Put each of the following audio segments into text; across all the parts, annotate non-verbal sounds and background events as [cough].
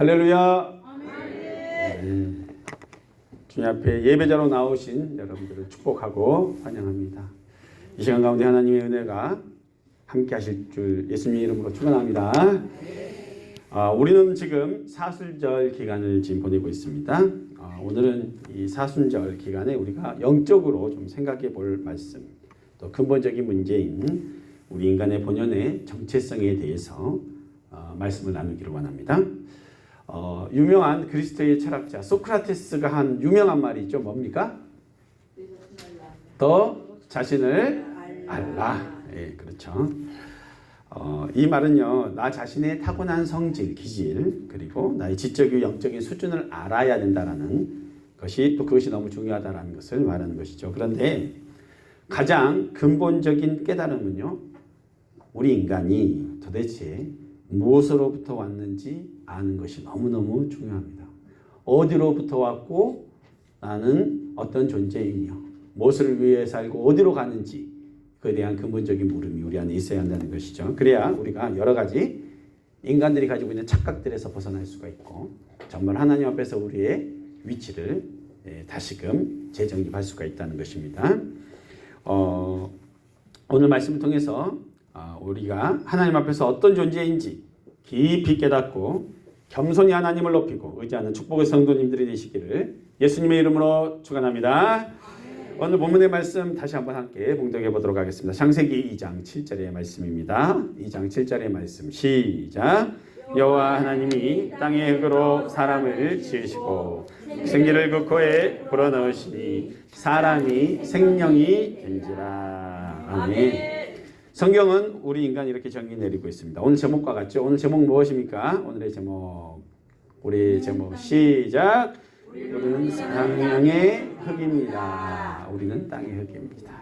할렐루야. 네. 주님 앞에 예배자로 나오신 여러분들을 축복하고 환영합니다. 이 시간 가운데 하나님의 은혜가 함께 하실 줄 예수님의 이름으로 축원합니다. 아, 우리는 지금 사순절 기간을 지금 보내고 있습니다. 아, 오늘은 이 사순절 기간에 우리가 영적으로 좀 생각해 볼 말씀, 또 근본적인 문제인 우리 인간의 본연의 정체성에 대해서 어, 말씀을 나누기를 원합니다. 어, 유명한 그리스도의 철학자 소크라테스가 한 유명한 말이 있죠. 뭡니까? 더 자신을 알라. 예, 그렇죠. 어, 이 말은요, 나 자신의 타고난 성질, 기질, 그리고 나의 지적이고 영적인 수준을 알아야 된다라는 것이 또 그것이 너무 중요하다라는 것을 말하는 것이죠. 그런데 가장 근본적인 깨달음은요, 우리 인간이 도대체 무엇으로부터 왔는지 아는 것이 너무너무 중요합니다. 어디로부터 왔고 나는 어떤 존재이며 무엇을 위해 살고 어디로 가는지 그에 대한 근본적인 물음이 우리 안에 있어야 한다는 것이죠. 그래야 우리가 여러 가지 인간들이 가지고 있는 착각들에서 벗어날 수가 있고 정말 하나님 앞에서 우리의 위치를 예, 다시금 재정립할 수가 있다는 것입니다. 어, 오늘 말씀을 통해서 아, 우리가 하나님 앞에서 어떤 존재인지 깊이 깨닫고 겸손히 하나님을 높이고 의지하는 축복의 성도님들이 되시기를 예수님의 이름으로 축원합니다. 오늘 본문의 말씀 다시 한번 함께 봉독해 보도록 하겠습니다. 창세기 2장 7절의 말씀입니다. 2장 7절의 말씀 시작. 여호와 하나님이 땅의 흙으로 사람을 지으시고 생기를 그 코에 불어넣으시니 사람이 생명이 된지라. 아멘. 성경은 우리 인간이 이렇게 정의 내리고 있습니다. 오늘 제목과 같죠? 오늘 제목 무엇입니까? 오늘의 제목 우리 제목 시작. 우리는 땅의 흙입니다. 우리는 땅의 흙입니다.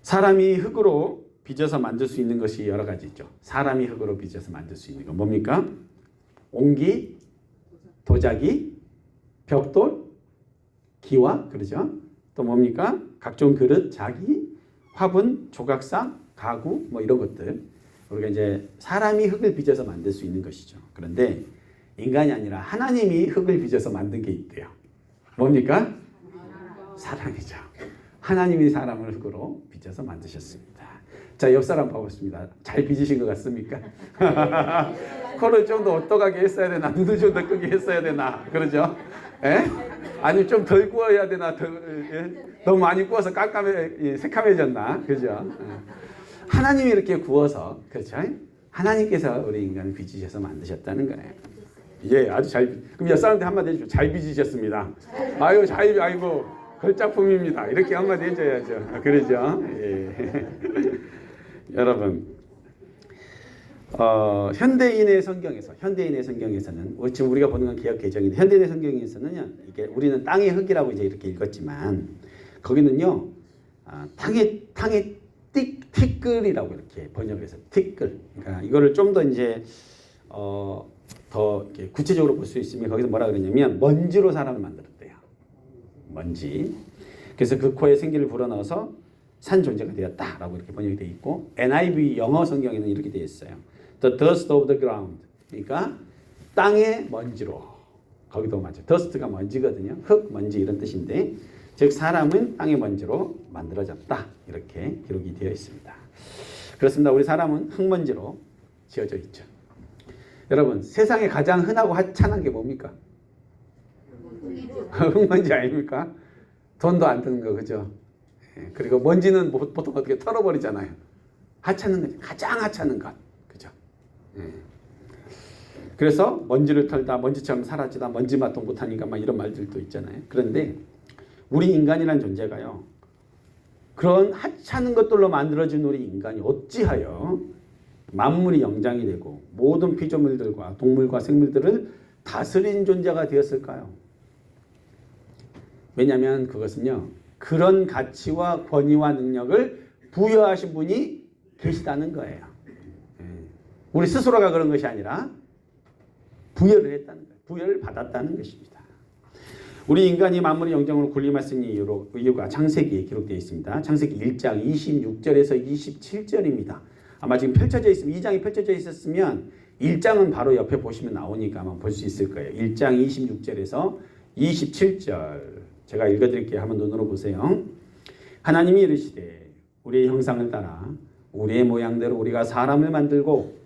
사람이 흙으로 빚어서 만들 수 있는 것이 여러 가지 있죠. 사람이 흙으로 빚어서 만들 수 있는 건 뭡니까? 옹기, 도자기, 벽돌, 기와 그러죠. 또 뭡니까? 각종 그릇, 자기, 화분, 조각상, 가구 뭐 이런 것들 우리가 이제 사람이 흙을 빚어서 만들 수 있는 것이죠. 그런데 인간이 아니라 하나님이 흙을 빚어서 만든 게 있대요. 뭡니까? 사람이죠. 하나님이 사람을 흙으로 빚어서 만드셨습니다. 자, 옆 사람 봐보겠습니다. 잘 빚으신 것 같습니까? [laughs] 코를 좀더 어떡하게 했어야 되나? 눈을 좀 더 크게 했어야 되나? 그러죠? 예? 아니, 좀덜 구워야 되나? 덜, 예? 너무 많이 구워서 깜깜해, 예, 새카매졌나? 그죠? 예. 하나님이 이렇게 구워서, 그렇죠? 하나님께서 우리 인간을 빚으셔서 만드셨다는 거예요. 예, 아주 잘, 그럼 옆 사람한테 한마디 해주죠. 잘 빚으셨습니다. 아유, 잘, 아이고, 걸작품입니다. 이렇게 한마디 해줘야죠. 그러죠? 예. [laughs] 여러분, 어, 현대인의 성경에서, 현대인의 성경에서는, 어, 지금 우리가 보는 건 개혁 개정인데, 현대인의 성경에서는요, 이게 우리는 땅의 흙이라고 이제 이렇게 읽었지만, 거기는요, 아, 탕의, 탕의 띠, 티끌이라고 이렇게 번역을 해서, 티끌. 그러니까 이거를 좀 더 이제, 어, 더 구체적으로 볼 수 있으면 거기서 뭐라 그러냐면 먼지로 사람을 만들었대요. 먼지. 그래서 그 코에 생기를 불어넣어서 산 존재가 되었다라고 이렇게 번역이 되어 있고 NIV 영어 성경에는 이렇게 되어 있어요. The dust of the ground. 그러니까 땅의 먼지로. 거기도 맞죠. dust가 먼지거든요. 흙, 먼지 이런 뜻인데 즉 사람은 땅의 먼지로 만들어졌다. 이렇게 기록이 되어 있습니다. 그렇습니다. 우리 사람은 흙먼지로 지어져 있죠. 여러분 세상에 가장 흔하고 하찮은 게 뭡니까? [laughs] 흙먼지 아닙니까? 돈도 안 드는 거 그죠? 예, 그리고 먼지는 보- 보통 어떻게 털어버리잖아요. 하찮은 것 가장 하찮은 것 예. 그래서 먼지를 털다 먼지처럼 사라지다 먼지 맛도 못하니까 막 이런 말들도 있잖아요. 그런데 우리 인간이란 존재가요. 그런 하찮은 것들로 만들어진 우리 인간이 어찌하여 만물이 영장이 되고 모든 피조물들과 동물과 생물들을 다스린 존재가 되었을까요? 왜냐하면 그것은요 그런 가치와 권위와 능력을 부여하신 분이 계시다는 거예요. 예. 우리 스스로가 그런 것이 아니라 부여를 했다는 거예요. 부여를 받았다는 것입니다. 우리 인간이 만물의 영장으로 군림할 수 있는 이유로, 이유가 창세기에 기록되어 있습니다. 창세기 1장 26절에서 27절입니다. 아마 지금 펼쳐져 있으면 2장이 펼쳐져 있었으면 1장은 바로 옆에 보시면 나오니까 아마 볼 수 있을 거예요. 1장 26절에서 27절 제가 읽어드릴게요. 한번 눈으로 보세요. 하나님이 이르시되 우리의 형상을 따라 우리의 모양대로 우리가 사람을 만들고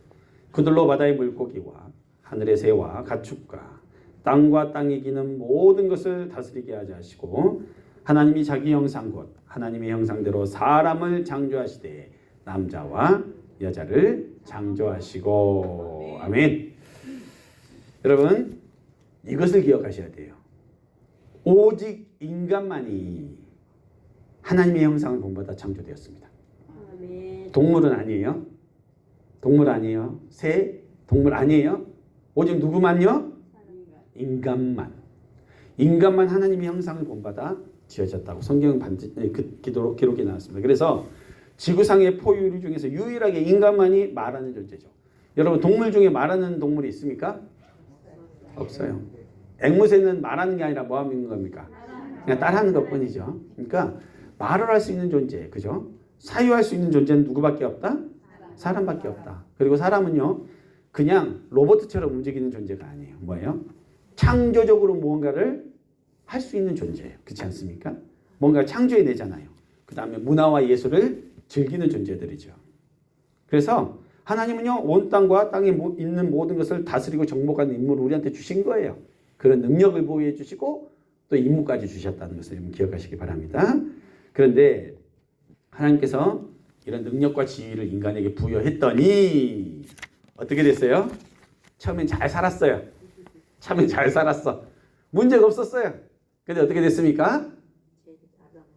그들로 바다의 물고기와 하늘의 새와 가축과 땅과 땅에 기는 모든 것을 다스리게 하자 하시고 하나님이 자기 형상 곧 하나님의 형상대로 사람을 창조하시되 남자와 여자를 창조하시고 아멘. 여러분 이것을 기억하셔야 돼요. 오직 인간만이 하나님의 형상을 본받아 창조되었습니다. 아멘. 동물은 아니에요. 동물 아니에요. 새 동물 아니에요. 오직 누구만요? 인간만. 인간만 하나님의 형상을 본받아 지어졌다고 성경은 반드 그 기도 기록이 나왔습니다. 그래서 지구상의 포유류 중에서 유일하게 인간만이 말하는 존재죠. 여러분 동물 중에 말하는 동물이 있습니까? 없어요. 앵무새는 말하는 게 아니라 뭐 하는 겁니까? 그냥 따라하는 것뿐이죠. 그러니까 말을 할 수 있는 존재, 그죠? 사유할 수 있는 존재는 누구밖에 없다? 사람밖에 없다. 그리고 사람은요, 그냥 로봇처럼 움직이는 존재가 아니에요. 뭐예요? 창조적으로 무언가를 할 수 있는 존재예요. 그렇지 않습니까? 뭔가를 창조해내잖아요. 그 다음에 문화와 예술을 즐기는 존재들이죠. 그래서 하나님은요, 온 땅과 땅에 모- 있는 모든 것을 다스리고 정복하는 임무를 우리한테 주신 거예요. 그런 능력을 보호해 주시고 또 임무까지 주셨다는 것을 기억하시기 바랍니다. 그런데 하나님께서 이런 능력과 지위를 인간에게 부여했더니 어떻게 됐어요? 처음엔 잘 살았어요. 처음엔 잘 살았어. 문제가 없었어요. 근데 어떻게 됐습니까?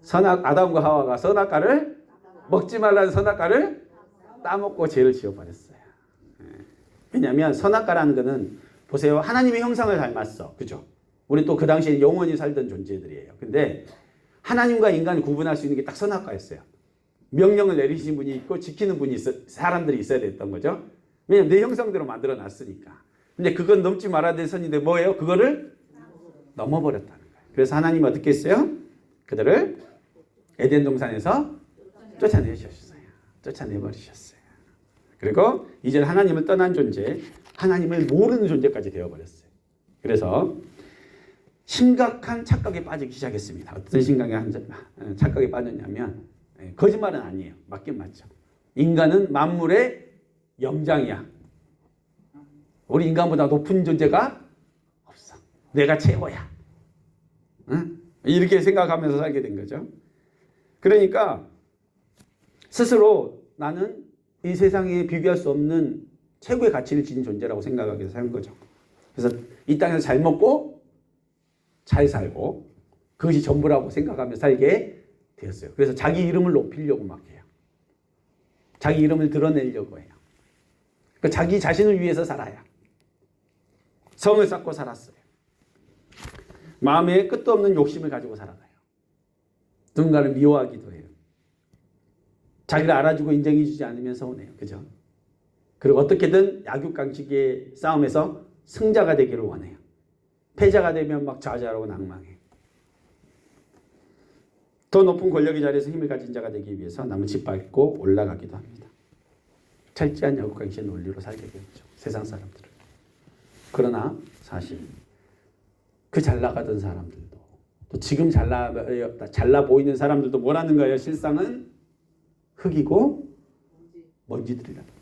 선악 아담과 하와가 선악과를 먹지 말라는 선악과를 따먹고 죄를 지어버렸어요. 예. 왜냐하면 선악과라는 것은 보세요. 하나님의 형상을 닮았어. 그죠? 우리 또 그 당시에 영원히 살던 존재들이에요. 근데 하나님과 인간을 구분할 수 있는 게 딱 선악과였어요. 명령을 내리신 분이 있고 지키는 분이 있어, 사람들이 있어야 됐던 거죠. 왜냐면 내 형상대로 만들어 놨으니까. 근데 그건 넘지 말아야 될 선인데 뭐예요? 그거를 넘어버렸다는 거예요. 그래서 하나님 어떻게 했어요? 그들을 에덴 동산에서 쫓아내셨어요. 쫓아내버리셨어요. 그리고 이제 하나님을 떠난 존재, 하나님을 모르는 존재까지 되어버렸어요. 그래서 심각한 착각에 빠지기 시작했습니다. 어떤 심각한 착각에 빠졌냐면 예, 거짓말은 아니에요. 맞긴 맞죠. 인간은 만물의 영장이야. 우리 인간보다 높은 존재가 없어. 내가 최고야. 응? 이렇게 생각하면서 살게 된 거죠. 그러니까 스스로 나는 이 세상에 비교할 수 없는 최고의 가치를 지닌 존재라고 생각하게 사는 거죠. 그래서 이 땅에서 잘 먹고 잘 살고 그것이 전부라고 생각하며 살게 되었어요. 그래서 자기 이름을 높이려고 막 해요. 자기 이름을 드러내려고 해요. 그 자기 자신을 위해서 살아야. 성을 쌓고 살았어요. 마음에 끝도 없는 욕심을 가지고 살아가요. 누군가를 미워하기도 해요. 자기를 알아주고 인정해주지 않으면 서운해요. 그죠? 그리고 어떻게든 약육강식의 싸움에서 승자가 되기를 원해요. 패자가 되면 막 좌절하고 낭망해. 더 높은 권력의 자리에서 힘을 가진 자가 되기 위해서 남을 짓밟고 올라가기도 합니다. 철저한 약육강식의 논리로 살게 되죠. 세상 사람들은. 그러나 사실 그 잘 나가던 사람들도 또 지금 잘나 잘나 보이는 사람들도 뭐라는 거예요? 실상은 흙이고 먼지들이라는 거예요.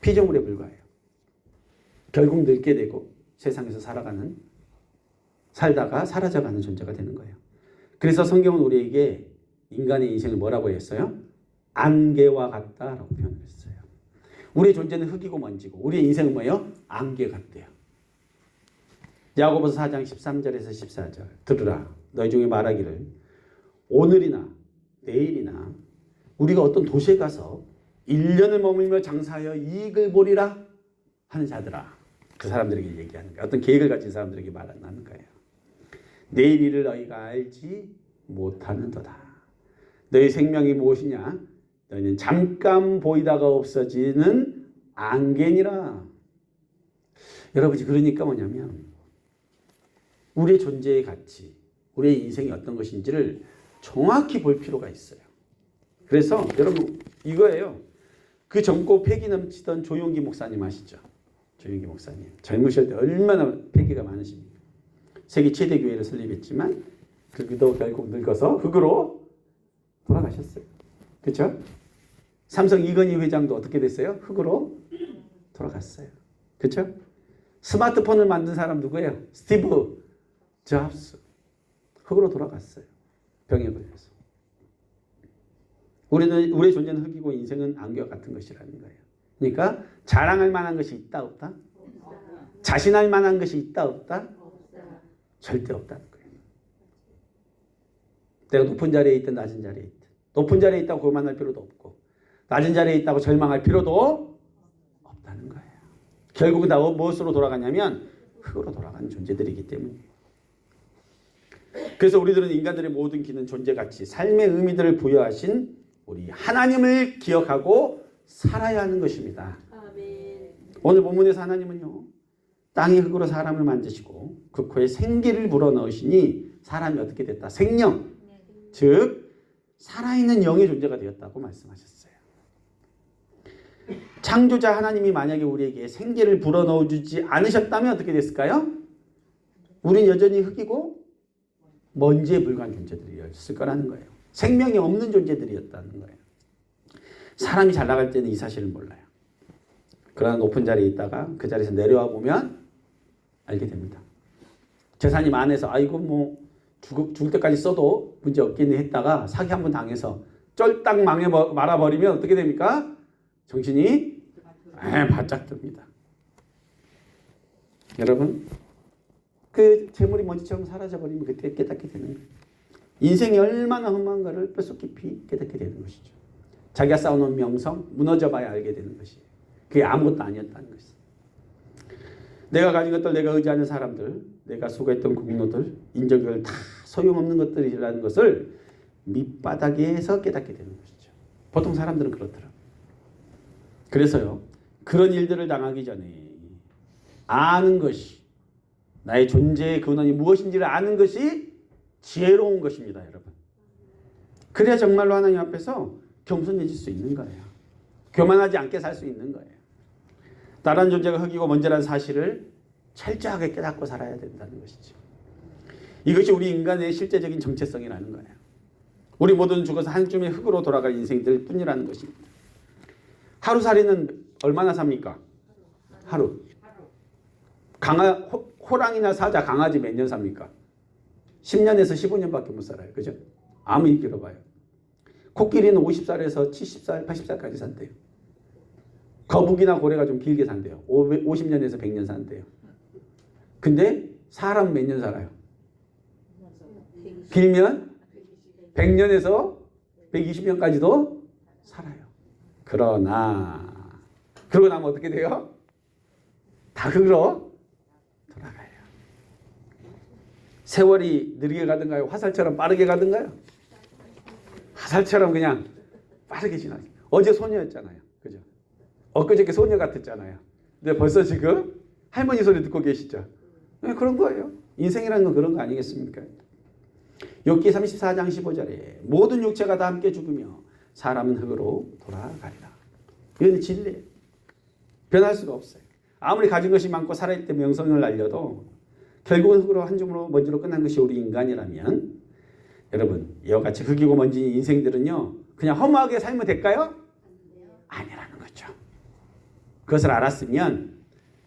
피조물에 불과해요. 결국 늙게 되고 세상에서 살아가는 살다가 사라져가는 존재가 되는 거예요. 그래서 성경은 우리에게 인간의 인생을 뭐라고 했어요? 안개와 같다라고 표현을 했어요. 우리의 존재는 흙이고 먼지고 우리의 인생은 뭐예요? 안개 같대요. 야고보서 4장 13절에서 14절 들으라 너희 중에 말하기를 오늘이나 내일이나 우리가 어떤 도시에 가서 1년을 머물며 장사하여 이익을 보리라 하는 자들아 그 사람들에게 얘기하는 거예요. 어떤 계획을 가진 사람들에게 말하는 거예요. 내일 일을 너희가 알지 못하는도다. 너희 생명이 무엇이냐? 너희는 잠깐 보이다가 없어지는 안개니라. 여러분이 그러니까 뭐냐면 우리의 존재의 가치, 우리의 인생이 어떤 것인지를 정확히 볼 필요가 있어요. 그래서 여러분 이거예요. 그 젊고 패기 넘치던 조용기 목사님 아시죠? 조용기 목사님. 젊으실 때 얼마나 패기가 많으십니까? 세계 최대 교회를 설립했지만 그도 결국 늙어서 흙으로 돌아가셨어요. 그렇죠? 삼성 이건희 회장도 어떻게 됐어요? 흙으로 돌아갔어요. 그렇죠? 스마트폰을 만든 사람 누구예요? 스티브 잡스. 흙으로 돌아갔어요. 병에 걸려서. 우리는 우리의 존재는 흙이고 인생은 안개와 같은 것이라는 거예요. 그러니까 자랑할 만한 것이 있다 없다? 자신할 만한 것이 있다 없다? 절대 없다는 거예요. 내가 높은 자리에 있든 낮은 자리에 있든 높은 자리에 있다고 교만할 필요도 없고 낮은 자리에 있다고 절망할 필요도 없다는 거예요. 결국은 다 무엇으로 돌아가냐면 흙으로 돌아가는 존재들이기 때문이에요. 그래서 우리들은 인간들의 모든 기는 존재가치, 삶의 의미들을 부여하신 우리 하나님을 기억하고 살아야 하는 것입니다. 오늘 본문에서 하나님은요 땅의 흙으로 사람을 만드시고 그 코에 생기를 불어넣으시니 사람이 어떻게 됐다? 생명. 즉 살아있는 영의 존재가 되었다고 말씀하셨어요. 창조자 하나님이 만약에 우리에게 생기를 불어넣어 주지 않으셨다면 어떻게 됐을까요? 우린 여전히 흙이고 먼지에 불과한 존재들이었을 거라는 거예요. 생명이 없는 존재들이었다는 거예요. 사람이 잘 나갈 때는 이 사실을 몰라요 그러나 높은 자리에 있다가 그 자리에서 내려와 보면 알게 됩니다. 재산이 많아서 아이고 뭐 죽을, 죽을 때까지 써도 문제 없겠네 했다가 사기 한번 당해서 쩔딱 망해 말아버리면 어떻게 됩니까? 정신이 에, 바짝 듭니다. 여러분 그 재물이 먼지처럼 사라져버리면 그때 깨닫게 되는. 인생이 얼마나 험한 가를 뼛속 깊이 깨닫게 되는 것이죠. 자기가 쌓아놓은 명성 무너져봐야 알게 되는 것이에요. 그게 아무것도 아니었다는 것이죠. 내가 가진 것들, 내가 의지하는 사람들, 내가 수고했던 공로들, 인정들 다 소용없는 것들이라는 것을 밑바닥에서 깨닫게 되는 것이죠. 보통 사람들은 그렇더라고요. 그래서요, 그런 일들을 당하기 전에 아는 것이 나의 존재의 근원이 무엇인지를 아는 것이 지혜로운 것입니다, 여러분. 그래야 정말로 하나님 앞에서 겸손해질 수 있는 거예요. 교만하지 않게 살 수 있는 거예요. 다른 존재가 흙이고 먼지라는 사실을 철저하게 깨닫고 살아야 된다는 것이죠. 이것이 우리 인간의 실제적인 정체성이라는 거예요. 우리 모두는 죽어서 한 줌의 흙으로 돌아갈 인생들 뿐이라는 것입니다. 하루살이는 얼마나 삽니까? 하루. 강아, 호, 호랑이나 사자, 강아지 몇 년 삽니까? 10년에서 15년밖에 못 살아요. 그죠? 아무리 길어봐요. 코끼리는 50살에서 70살, 80살까지 산대요. 거북이나 고래가 좀 길게 산대요. 50년에서 100년 산대요. 근데 사람 몇 년 살아요? 길면 100년에서 120년까지도 살아요. 그러나 그러고 나면 어떻게 돼요? 다 흙으로 돌아가요. 세월이 느리게 가든가요? 화살처럼 빠르게 가든가요? 화살처럼 그냥 빠르게 지나요. 어제 소녀였잖아요. 엊그저께 소녀 같았잖아요. 근데 벌써 지금 할머니 소리 듣고 계시죠? 네, 그런 거예요. 인생이라는 건 그런 거 아니겠습니까? 욥기 34장 15절에 모든 육체가 다 함께 죽으며 사람은 흙으로 돌아가리라. 이건 진리예요. 변할 수가 없어요. 아무리 가진 것이 많고 살아있을 때 명성을 날려도 결국은 흙으로 한 줌으로 먼지로 끝난 것이 우리 인간이라면 여러분 이와 같이 흙이고 먼지 인생들은요 그냥 허무하게 살면 될까요? 아니라는 거죠. 그것을 알았으면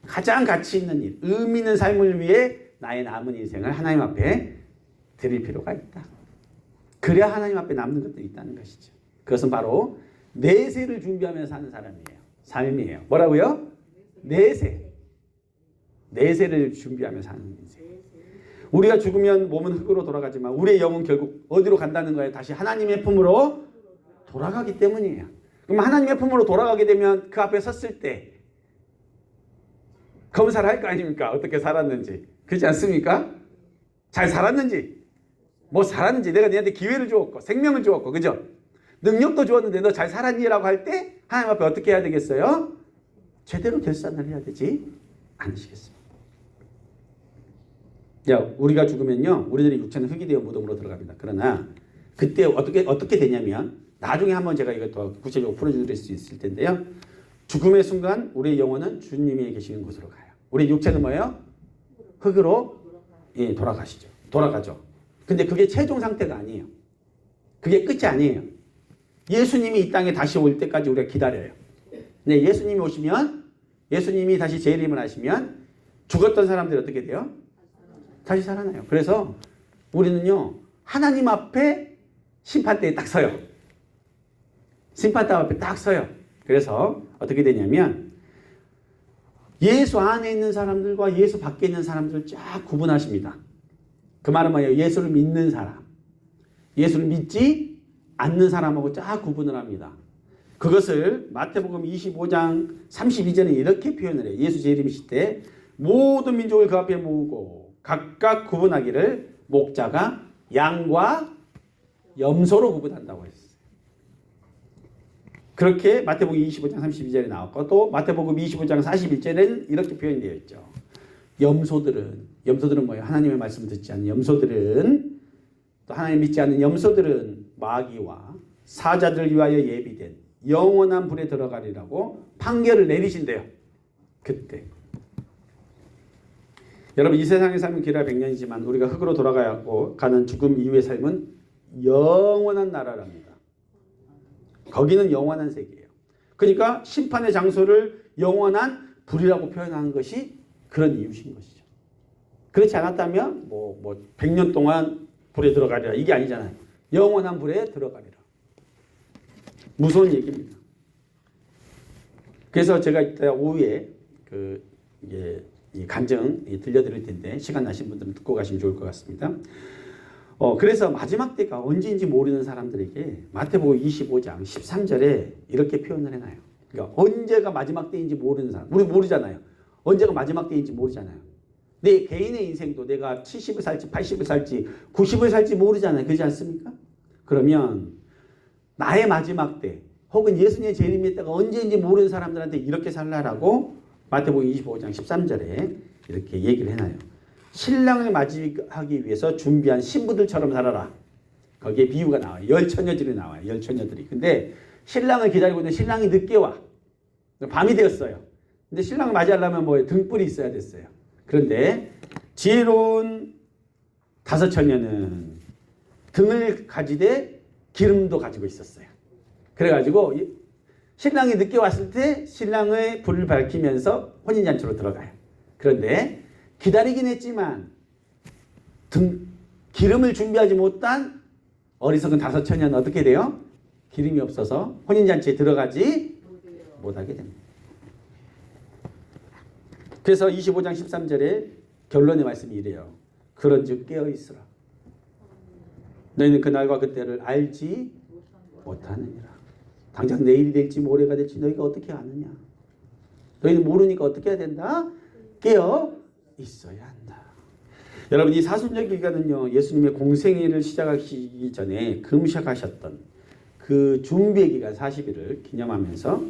가장 가치 있는 일, 의미 있는 삶을 위해 나의 남은 인생을 하나님 앞에 드릴 필요가 있다. 그래야 하나님 앞에 남는 것들이 있다는 것이죠. 그것은 바로 내세를 준비하면서 사는 사람이에요. 삶이에요. 뭐라고요? 내세. 내세를 준비하면서 사는 인생. 우리가 죽으면 몸은 흙으로 돌아가지만 우리의 영은 결국 어디로 간다는 거예요? 다시 하나님의 품으로 돌아가기 때문이에요. 그럼 하나님의 품으로 돌아가게 되면 그 앞에 섰을 때 검사를 할 거 아닙니까? 어떻게 살았는지. 그렇지 않습니까? 잘 살았는지. 뭐 살았는지. 내가 너한테 기회를 주었고, 생명을 주었고, 그죠? 능력도 주었는데 너 잘 살았니 라고 할 때 하나님 앞에 어떻게 해야 되겠어요? 제대로 결산을 해야 되지 않으시겠습니까? 야, 우리가 죽으면요, 우리들의 육체는 흙이 되어 무덤으로 들어갑니다. 그러나 그때 어떻게 어떻게 되냐면 나중에 한번 제가 이것도 구체적으로 풀어드릴 수 있을 텐데요. 죽음의 순간 우리의 영혼은 주님이 계시는 곳으로 가요. 우리 육체는 뭐예요? 흙으로 예, 돌아가시죠. 돌아가죠. 근데 그게 최종 상태가 아니에요. 그게 끝이 아니에요. 예수님이 이 땅에 다시 올 때까지 우리가 기다려요. 네, 예수님이 오시면 예수님이 다시 재림을 하시면 죽었던 사람들이 어떻게 돼요? 다시 살아나요. 그래서 우리는요 하나님 앞에 심판대에 딱 서요. 심판대 앞에 딱 서요. 그래서 어떻게 되냐면 예수 안에 있는 사람들과 예수 밖에 있는 사람들을 쫙 구분하십니다. 그 말은 뭐예요? 예수를 믿는 사람, 예수를 믿지 않는 사람하고 쫙 구분을 합니다. 그것을 마태복음 25장 32절에 이렇게 표현을 해요. 예수 재림이실 때 모든 민족을 그 앞에 모으고 각각 구분하기를 목자가 양과 염소로 구분한다고 했어요. 그렇게 마태복음 25장 32절에 나왔고 또 마태복음 25장 41절에는 이렇게 표현되어 있죠. 염소들은 염소들은 뭐예요? 하나님의 말씀을 듣지 않는 염소들은 또 하나님 믿지 않는 염소들은 마귀와 사자들 위하여 예비된 영원한 불에 들어가리라고 판결을 내리신대요. 그때. 여러분 이 세상의 삶은 길어 100년이지만 우리가 흙으로 돌아가고 가는 죽음 이후의 삶은 영원한 나라랍니다. 거기는 영원한 세계예요. 그러니까 심판의 장소를 영원한 불이라고 표현한 것이 그런 이유신 것이죠. 그렇지 않았다면 뭐, 뭐 100년 동안 불에 들어가리라 이게 아니잖아요. 영원한 불에 들어가리라. 무서운 얘기입니다. 그래서 제가 이따 오후에 그 간증 들려드릴 텐데 시간 나신 분들은 듣고 가시면 좋을 것 같습니다. 어 그래서 마지막 때가 언제인지 모르는 사람들에게 마태복음 25장 13절에 이렇게 표현을 해놔요. 그러니까 언제가 마지막 때인지 모르는 사람, 우리 모르잖아요. 언제가 마지막 때인지 모르잖아요. 내 개인의 인생도 내가 70을 살지 80을 살지 90을 살지 모르잖아요. 그렇지 않습니까? 그러면 나의 마지막 때 혹은 예수님의 재림의 때가 언제인지 모르는 사람들한테 이렇게 살라라고 마태복음 25장 13절에 이렇게 얘기를 해놔요. 신랑을 맞이하기 위해서 준비한 신부들처럼 살아라. 거기에 비유가 나와요. 열 처녀들이 나와요. 열 처녀들이. 근데 신랑을 기다리고 있는 신랑이 늦게 와. 밤이 되었어요. 근데 신랑을 맞이하려면 뭐 등불이 있어야 됐어요. 그런데 지혜로운 다섯 처녀는 등을 가지되 기름도 가지고 있었어요. 그래가지고 신랑이 늦게 왔을 때 신랑의 불을 밝히면서 혼인잔치로 들어가요. 그런데 기다리긴 했지만 등 기름을 준비하지 못한 어리석은 다섯 처녀는 어떻게 돼요? 기름이 없어서 혼인잔치에 들어가지 못하게 됩니다. 그래서 25장 13절에 결론의 말씀이 이래요. 그런즉 깨어 있으라. 너희는 그날과 그때를 알지 못하느니라. 당장 내일이 될지 모레가 될지 너희가 어떻게 아느냐? 너희는 모르니까 어떻게 해야 된다? 깨어 있어야 한다. 여러분 이 사순절 기간은요 예수님의 공생애를 시작하시기 전에 금식하셨던 그 준비의 기간 40일을 기념하면서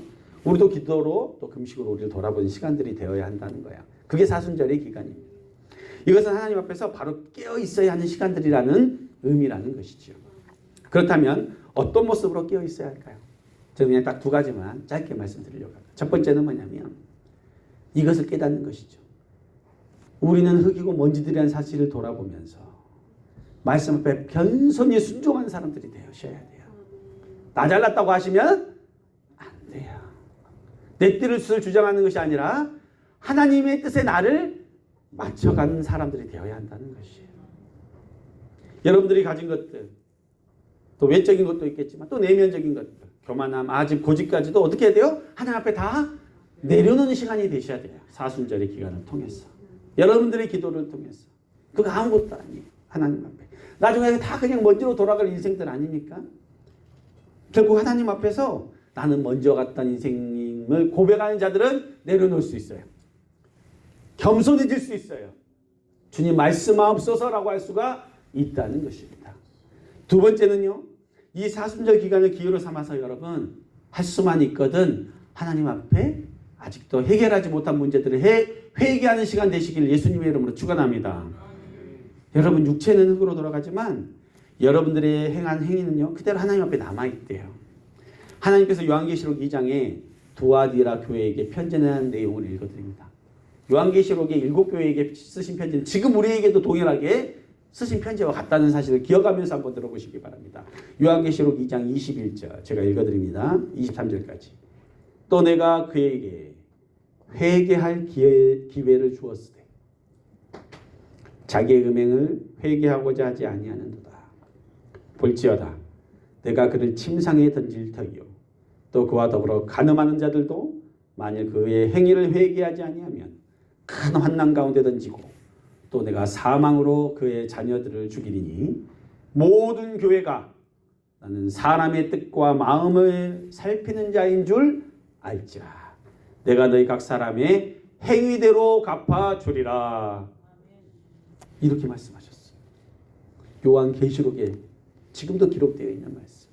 우리도 기도로 또 금식으로 우리를 돌아보는 시간들이 되어야 한다는 거야. 그게 사순절의 기간입니다. 이것은 하나님 앞에서 바로 깨어 있어야 하는 시간들이라는 의미라는 것이죠. 그렇다면 어떤 모습으로 깨어 있어야 할까요? 저는 그냥 딱 두 가지만 짧게 말씀드리려고 합니다. 첫 번째는 뭐냐면 이것을 깨닫는 것이죠. 우리는 흙이고 먼지들이라는 사실을 돌아보면서 말씀 앞에 변선히 순종한 사람들이 되셔야 돼요. 나 잘났다고 하시면 안 돼요. 내 뜻을 주장하는 것이 아니라 하나님의 뜻에 나를 맞춰가는 사람들이 되어야 한다는 것이에요. 여러분들이 가진 것들, 또 외적인 것도 있겠지만 또 내면적인 것들, 교만함, 아집, 고집까지도 어떻게 해야 돼요? 하나님 앞에 다 내려놓는 시간이 되셔야 돼요. 사순절의 기간을 통해서. 여러분들의 기도를 통해서. 그거 아무것도 아니에요. 하나님 앞에. 나중에 다 그냥 먼지로 돌아갈 인생들 아닙니까? 결국 하나님 앞에서 나는 먼저 갔던 인생을 고백하는 자들은 내려놓을 수 있어요. 겸손해질 수 있어요. 주님 말씀하옵소서라고 할 수가 있다는 것입니다. 두 번째는요. 이 사순절 기간을 기회로 삼아서 여러분 할 수만 있거든 하나님 앞에 아직도 해결하지 못한 문제들을 해, 회개하는 시간 되시길 예수님의 이름으로 축원합니다. 여러분 육체는 흙으로 돌아가지만 여러분들의 행한 행위는요 그대로 하나님 앞에 남아 있대요. 하나님께서 요한계시록 2장에 두아디라 교회에게 편지한 내용을 읽어드립니다. 요한계시록의 일곱 교회에게 쓰신 편지는 지금 우리에게도 동일하게 쓰신 편지와 같다는 사실을 기억하면서 한번 들어보시기 바랍니다. 요한계시록 2장 21절 제가 읽어드립니다. 23절까지. 또 내가 그에게 회개할 기회, 기회를 주었으되 자기의 음행을 회개하고자 하지 아니하는도다. 볼지어다. 내가 그를 침상에 던질 터이요. 또 그와 더불어 간음하는 자들도 만일 그의 행위를 회개하지 아니하면 큰 환난 가운데 던지고 또 내가 사망으로 그의 자녀들을 죽이리니 모든 교회가 나는 사람의 뜻과 마음을 살피는 자인 줄 알지라 내가 너희 각 사람의 행위대로 갚아 주리라 이렇게 말씀하셨어요. 요한 계시록에 지금도 기록되어 있는 말씀.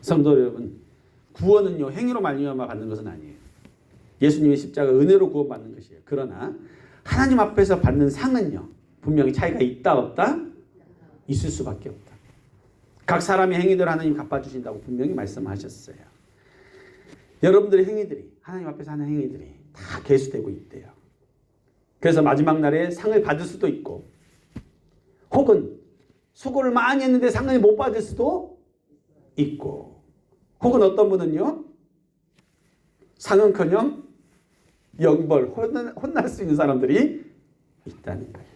성도 여러분, 구원은요 행위로 말미암아 받는 것은 아니에요. 예수님의 십자가 은혜로 구원받는 것이에요. 그러나 하나님 앞에서 받는 상은요 분명히 차이가 있다 없다 있을 수밖에 없다. 각 사람의 행위대로 하나님 갚아주신다고 분명히 말씀하셨어요. 여러분들의 행위들이 하나님 앞에서 하는 행위들이 다 계수되고 있대요. 그래서 마지막 날에 상을 받을 수도 있고 혹은 수고를 많이 했는데 상을 못 받을 수도 있고 혹은 어떤 분은요 상은커녕 영벌 혼날 수 있는 사람들이 있다는 거예요.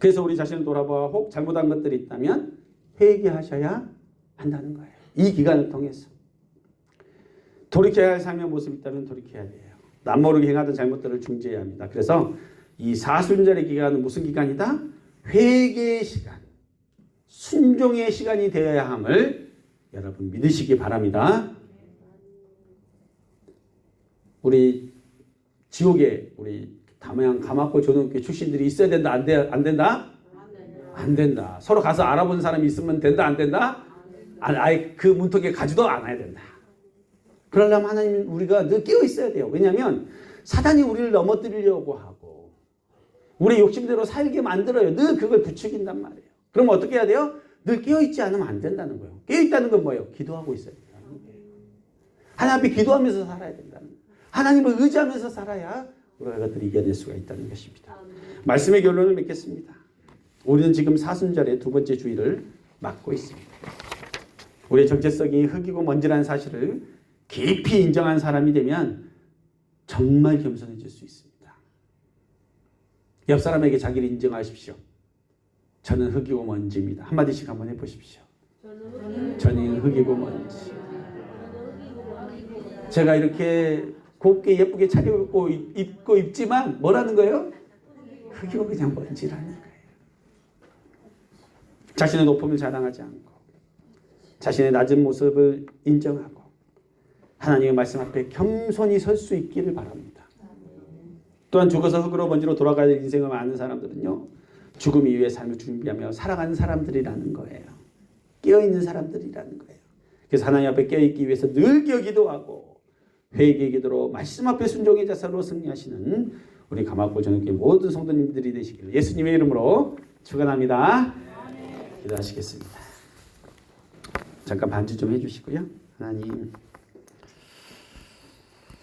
그래서 우리 자신을 돌아봐 혹 잘못한 것들이 있다면 회개하셔야 한다는 거예요. 이 기간을 통해서 돌이켜야 할 삶의 모습이 있다면 돌이켜야 돼요. 남모르게 행하던 잘못들을 중지해야 합니다. 그래서 이 사순절의 기간은 무슨 기간이다? 회개의 시간, 순종의 시간이 되어야 함을 여러분 믿으시기 바랍니다. 우리 지옥에 우리 담양 가마골 조동교 출신들이 있어야 된다 안, 돼, 안 된다? 안 된다. 서로 가서 알아본 사람이 있으면 된다 안 된다? 아, 아예 그 문턱에 가지도 않아야 된다. 그러려면 하나님 우리가 늘 깨어 있어야 돼요. 왜냐하면 사단이 우리를 넘어뜨리려고 하고 우리 욕심대로 살게 만들어요. 늘 그걸 부추긴단 말이에요. 그럼 어떻게 해야 돼요? 늘 깨어 있지 않으면 안 된다는 거예요. 깨어 있다는 건 뭐예요? 기도하고 있어야 된다는 거예요. 하나님 앞에 기도하면서 살아야 된다는 거예요. 하나님을 의지하면서 살아야 우리가 그들을 이겨낼 수가 있다는 것입니다. 말씀의 결론을 맺겠습니다. 우리는 지금 사순절의 두 번째 주일을 맞고 있습니다. 우리의 정체성이 흙이고 먼지라는 사실을 깊이 인정한 사람이 되면 정말 겸손해질 수 있습니다. 옆 사람에게 자기를 인정하십시오. 저는 흙이고 먼지입니다. 한마디씩 한번 해보십시오. 저는 흙이고 먼지. 제가 이렇게 곱게 예쁘게 차려입고 입고 입지만 뭐라는 거예요? 흙이고 그냥 먼지라는 거예요. 자신의 높음을 자랑하지 않고 자신의 낮은 모습을 인정하고 하나님의 말씀 앞에 겸손히 설 수 있기를 바랍니다. 또한 죽어서 흙으로 먼지로 돌아가야 될 인생을 아는 사람들은요. 죽음 이후의 삶을 준비하며 살아가는 사람들이라는 거예요. 깨어있는 사람들이라는 거예요. 그래서 하나님 앞에 깨어있기 위해서 늘 기도하고 회개의 기도로 말씀 앞에 순종의 자세로 승리하시는 우리 가마골 전교회 모든 성도님들이 되시기를 예수님의 이름으로 축원합니다. 기도하시겠습니다. 잠깐 반주 좀 해주시고요. 하나님